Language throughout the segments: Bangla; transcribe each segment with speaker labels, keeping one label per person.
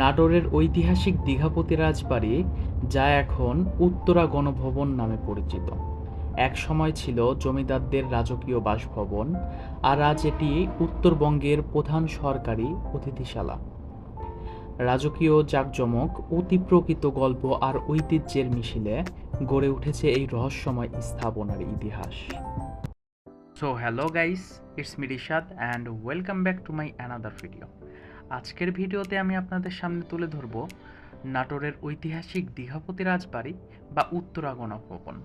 Speaker 1: নাটোরের ঐতিহাসিক দীঘাপতি রাজবাড়ি, যা এখন উত্তরা গণভবন নামে পরিচিত। এক সময় ছিল জমিদারদের রাজকীয় বাসভবন, আর আজ এটি উত্তরবঙ্গের প্রধান সরকারি অতিথিশালা। রাজকীয় জাঁকজমক অতি প্রকৃত গল্প আর ঐতিহ্যের মিছিলে গড়ে উঠেছে এই রহস্যময় স্থাপনার ইতিহাস। So hello guys it's me Rishad and welcome back to my another video আজকের ভিডিওতে আমি আপনাদের সামনে তুলে ধরব নাটোরের ঐতিহাসিক দীঘাপতি রাজবাড়ি বা Uttara Ganabhaban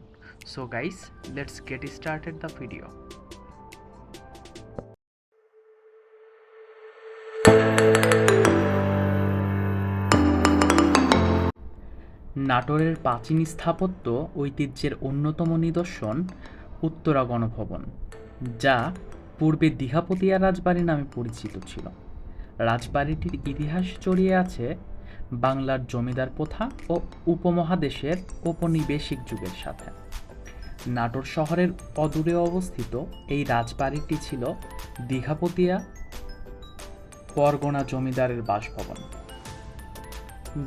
Speaker 1: so guys let's get started the video নাটোরের প্রাচীন স্থাপত্য ঐতিহ্যের অন্যতম নিদর্শন উত্তরা গণভবন যা পূর্বে দীঘাপতিয়া রাজবাড়ি নামে পরিচিত ছিল। রাজবাড়িটির ইতিহাস জড়িয়ে আছে বাংলার জমিদার প্রথা ও উপমহাদেশের ঔপনিবেশিক যুগের সাথে। নাটোর শহরের অদূরে অবস্থিত এই রাজবাড়িটি ছিল দীঘাপতিয়া পরগনা জমিদারের বাসভবন।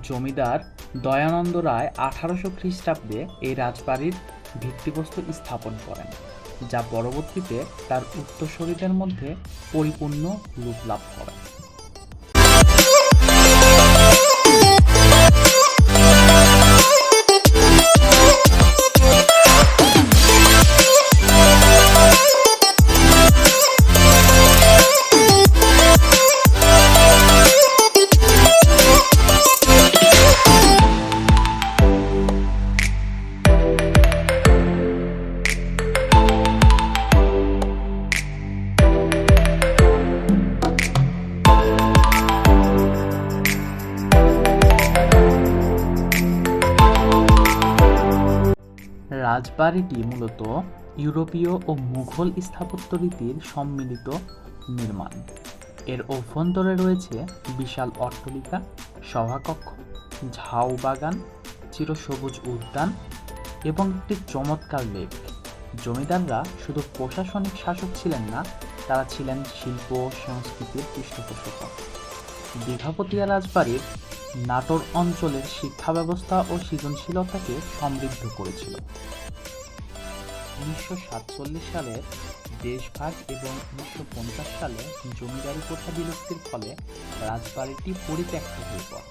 Speaker 1: জমিদার দয়ানন্দ রায় আঠারোশো খ্রিস্টাব্দে এই রাজবাড়ির ভিত্তিপ্রস্তর স্থাপন করেন, যা পরবর্তীতে তার উত্তরসূরিদের মধ্যে পরিপূর্ণ রূপ লাভ করে রাজবাড়িটি মূলত ইউরোপীয় ও মুঘল স্থাপত্য রীতির সম্মিলিত নির্মাণ। এর অভ্যন্তরে রয়েছে বিশাল অট্টালিকা, সভাকক্ষ, ঝাউ বাগান, চিরসবুজ উদ্যান এবং একটি চমৎকার লেক। জমিদাররা শুধু প্রশাসনিক শাসক ছিলেন না, তারা ছিলেন শিল্প, সংস্কৃতির পৃষ্ঠপোষক। দীঘাপতিয়া রাজবাড়ির নাটোর অঞ্চলের শিক্ষা ব্যবস্থা ও সৃজনশীলতাকে সমৃদ্ধ করেছিল। উনিশশো সাতচল্লিশ সালের দেশভাগ এবং উনিশশো পঞ্চাশ সালে জমিদারি প্রথা বিলুপ্তির ফলে রাজবাড়িটি পরিত্যক্ত হয়ে পড়ে।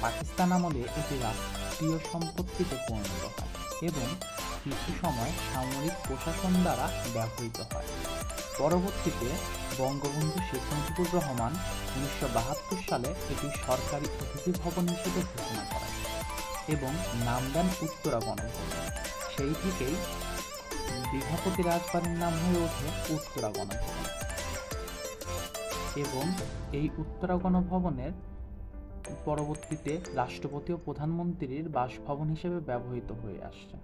Speaker 1: পাকিস্তান আমলে এটি রাষ্ট্রীয় সম্পত্তিতে পরিণত হয় এবং কিছু সময় সামরিক প্রশাসন দ্বারা ব্যবহৃত হয়। পরবর্তীতে বঙ্গবন্ধু শেখ মুজিবুর রহমান উনিশশো বাহাত্তর সালে এটি সরকারি অতিথি ভবন হিসেবে ঘোষণা করেন এবং নাম দেন উত্তরা গণভবন সেই থেকেই দীঘাপতি রাজবাড়ির নাম হয়ে ওঠে উত্তরা গণভবন এবং এই উত্তরা গণভবনের পরবর্তীতে রাষ্ট্রপতি ও প্রধানমন্ত্রীর বাসভবন হিসেবে ব্যবহৃত হয়ে আসছে।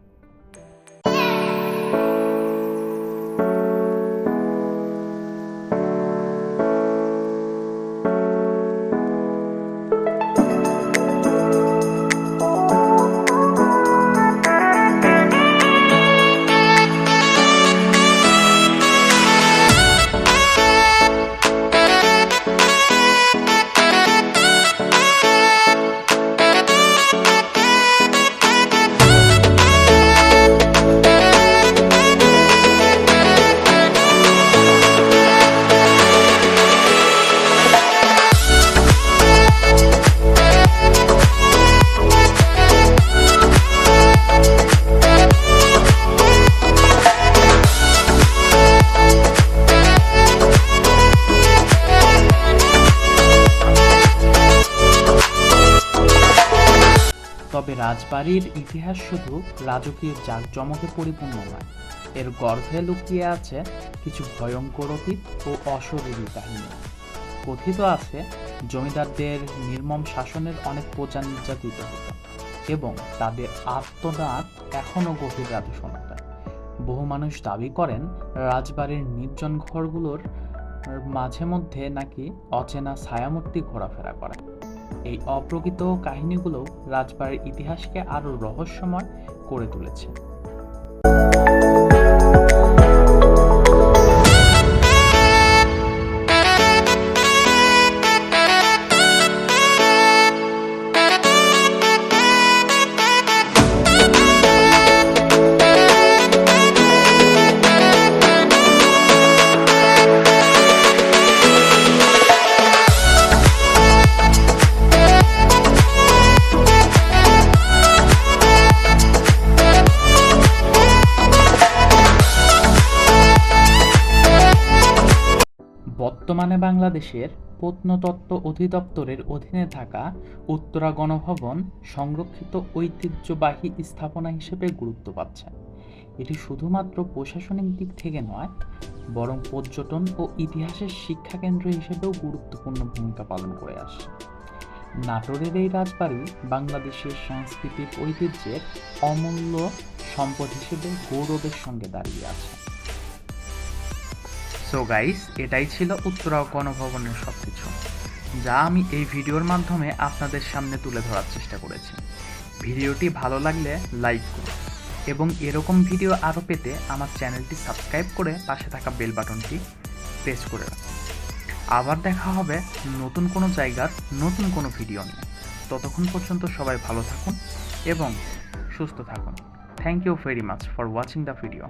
Speaker 1: রাজবাড়ির ইতিহাস শুধু রাজকীয় জাঁকজমকে পরিপূর্ণ নয়, এর গর্ভে লুকিয়ে আছে কিছু ভয়ঙ্কর অতীত ও অশরীরী কাহিনী। কথিত আছে, জমিদারদের নির্মম শাসনের অনেক প্রজা নির্যাতিত হতো এবং তাদের আত্মদান এখনও গভীর রাতে শোনা যায় বহু মানুষ দাবি করেন, রাজবাড়ির নির্জন ঘরগুলোর মাঝে মধ্যে নাকি অচেনা ছায়ামূর্তি ঘোরাফেরা করে এই অপ্রকৃত কাহিনীগুলো রাজবাড়ির ইতিহাসকে আরও রহস্যময় করে তুলেছে। বাংলাদেশের প্রত্নতত্ত্ব অধিদপ্তরের অধীনে থাকা উত্তরা গণভবন সংরক্ষিত ঐতিহ্যবাহী স্থাপনা হিসেবে গুরুত্ব পাচ্ছে। এটি শুধুমাত্র প্রশাসনিক দিক থেকে নয়, বরং পর্যটন ও ইতিহাসের শিক্ষা কেন্দ্র হিসেবেও গুরুত্বপূর্ণ ভূমিকা পালন করে আসছে। নাটোরের এই রাজবাড়ি বাংলাদেশের সাংস্কৃতিক ঐতিহ্যের অমূল্য সম্পদ হিসেবে গৌরবের সঙ্গে দাঁড়িয়ে আছে। সো গাইস এটাই ছিল উত্তরা গণভবনের সব কিছু যা আমি এই ভিডিওর মাধ্যমে আপনাদের সামনে তুলে ধরার চেষ্টা করেছি। ভিডিওটি ভালো লাগলে লাইক করুন এবং এরকম ভিডিও আরও পেতে আমার চ্যানেলটি সাবস্ক্রাইব করে পাশে থাকা বেল বাটনটি প্রেস করে রাখুন। আবার দেখা হবে নতুন কোনো জায়গার নতুন কোনো ভিডিও নিয়ে। ততক্ষণ পর্যন্ত সবাই ভালো থাকুন এবং সুস্থ থাকুন। Thank you very much for watching the video